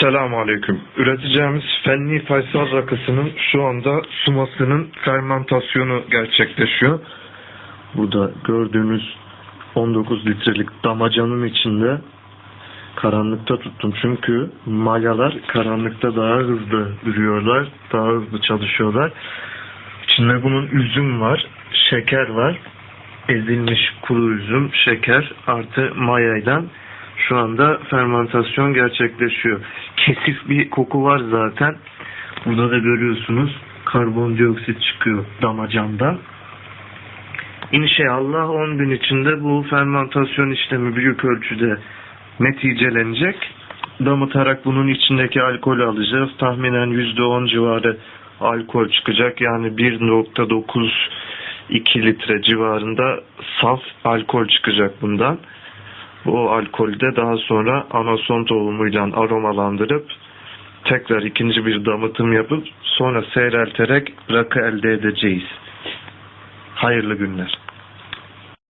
Selamun Aleyküm. Üreteceğimiz Fenni Faysal rakısının şu anda sumasının fermentasyonu gerçekleşiyor. Burada gördüğünüz 19 litrelik damacanın içinde karanlıkta tuttum. Çünkü mayalar karanlıkta daha hızlı ürüyorlar, daha hızlı çalışıyorlar. İçinde bunun üzüm var, şeker var. Ezilmiş kuru üzüm, şeker artı mayayla şu anda fermentasyon gerçekleşiyor. Kesif bir koku var zaten. Burada da görüyorsunuz karbondioksit çıkıyor damacandan. İnşallah 10 gün içinde bu fermentasyon işlemi büyük ölçüde neticelenecek. Damıtarak bunun içindeki alkolü alacağız. Tahminen %10 civarı alkol çıkacak. Yani 1.9 2 litre civarında saf alkol çıkacak bundan. Bu alkolü de daha sonra anason tohumuyla aromalandırıp tekrar ikinci bir damıtım yapıp sonra seyrelterek rakı elde edeceğiz. Hayırlı günler.